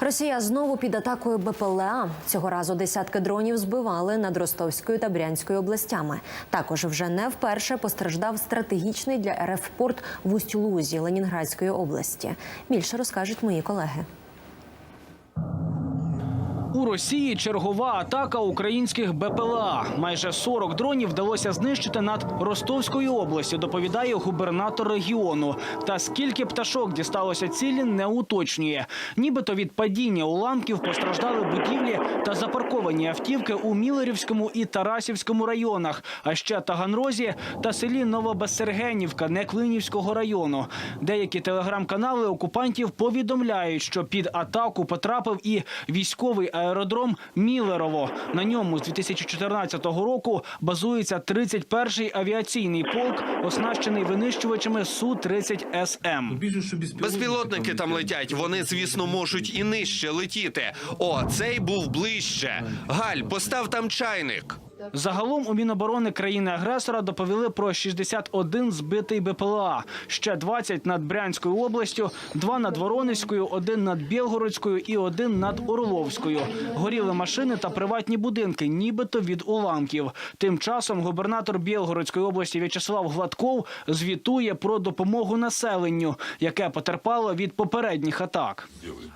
Росія знову під атакою БПЛА. Цього разу десятки дронів збивали над Ростовською та Брянською областями. Також вже не вперше постраждав стратегічний для РФ порт в Усть-Лузі Ленінградської області. Більше розкажуть мої колеги. У Росії чергова атака українських БПЛА. Майже 40 дронів вдалося знищити над Ростовською областю. Доповідає губернатор регіону. Та скільки пташок дісталося цілі, не уточнює. Нібито від падіння уламків постраждали будівлі та запарковані автівки у Мілерівському і Тарасівському районах, а ще Таганрозі та селі Новобессергенівка Неклинівського району. Деякі телеграм-канали окупантів повідомляють, що під атаку потрапив і військовий аеродром Мілерово. На ньому з 2014 року базується 31-й авіаційний полк, оснащений винищувачами су 30 СМ. Безпілотники там летять. Вони, звісно, можуть і нижче летіти. О, цей був ближче. Галь, постав там чайник. Загалом у Міноборони країни-агресора доповіли про 61 збитий БПЛА, ще 20 над Брянською областю, 2 над Воронезькою, 1 над Білгородською і 1 над Орловською. Горіли машини та приватні будинки, нібито від уламків. Тим часом губернатор Білгородської області В'ячеслав Гладков звітує про допомогу населенню, яке потерпало від попередніх атак.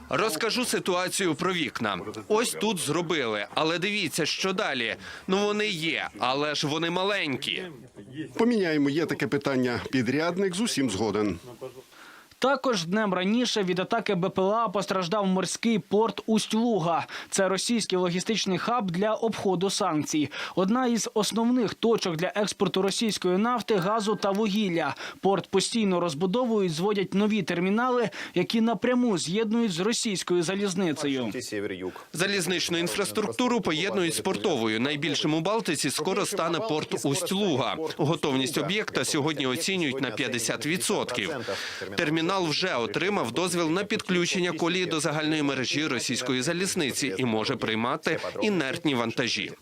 Розкажу ситуацію про вікна. Ось тут зробили, але дивіться, що далі. Ну вони є, але ж вони маленькі. Поміняємо, є таке питання. Підрядник з усім згоден. Також днем раніше від атаки БПЛА постраждав морський порт Усть-Луга. Це російський логістичний хаб для обходу санкцій. Одна із основних точок для експорту російської нафти, газу та вугілля. Порт постійно розбудовують, зводять нові термінали, які напряму з'єднують з російською залізницею. Залізничну інфраструктуру поєднують з портовою. Найбільшим у Балтиці скоро стане порт Усть-Луга. Готовність об'єкта сьогодні оцінюють на 50%. Термінал вже отримав дозвіл на підключення колії до загальної мережі російської залізниці і може приймати інертні вантажі.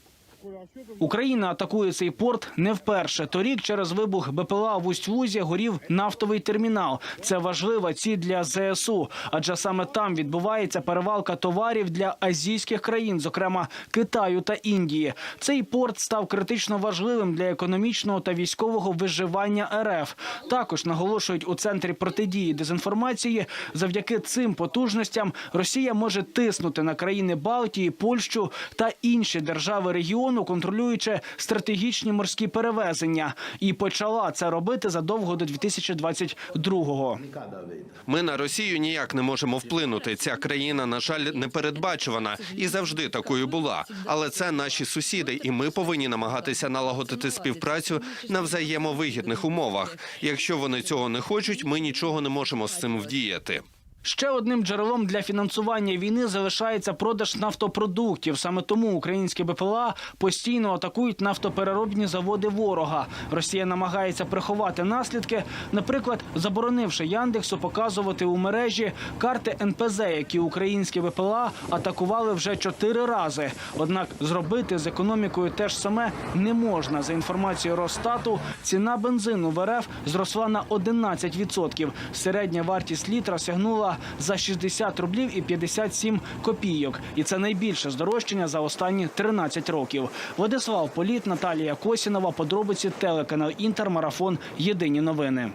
Україна атакує цей порт не вперше. Торік через вибух БПЛА в Усть-Лузі горів нафтовий термінал. Це важлива ціль для ЗСУ, адже саме там відбувається перевалка товарів для азійських країн, зокрема Китаю та Індії. Цей порт став критично важливим для економічного та військового виживання РФ. Також наголошують у центрі протидії дезінформації. Завдяки цим потужностям Росія може тиснути на країни Балтії, Польщу та інші держави регіону, контролюючи стратегічні морські перевезення, і почала це робити задовго до 2022-го. Ми на Росію ніяк не можемо вплинути. Ця країна, на жаль, непередбачувана і завжди такою була. Але це наші сусіди, і ми повинні намагатися налагодити співпрацю на взаємовигідних умовах. Якщо вони цього не хочуть, ми нічого не можемо з цим вдіяти. Ще одним джерелом для фінансування війни залишається продаж нафтопродуктів. Саме тому українські БПЛА постійно атакують нафтопереробні заводи ворога. Росія намагається приховати наслідки, наприклад, заборонивши Яндексу показувати у мережі карти НПЗ, які українські БПЛА атакували вже чотири рази. Однак зробити з економікою те ж саме не можна. За інформацією Росстату, ціна бензину в РФ зросла на 11%. Середня вартість літра сягнула за 60 рублів і 57 копійок. І це найбільше здорожчання за останні 13 років. Владислав Політ, Наталія Косінова. Подробиці телеканал Інтермарафон. Єдині новини.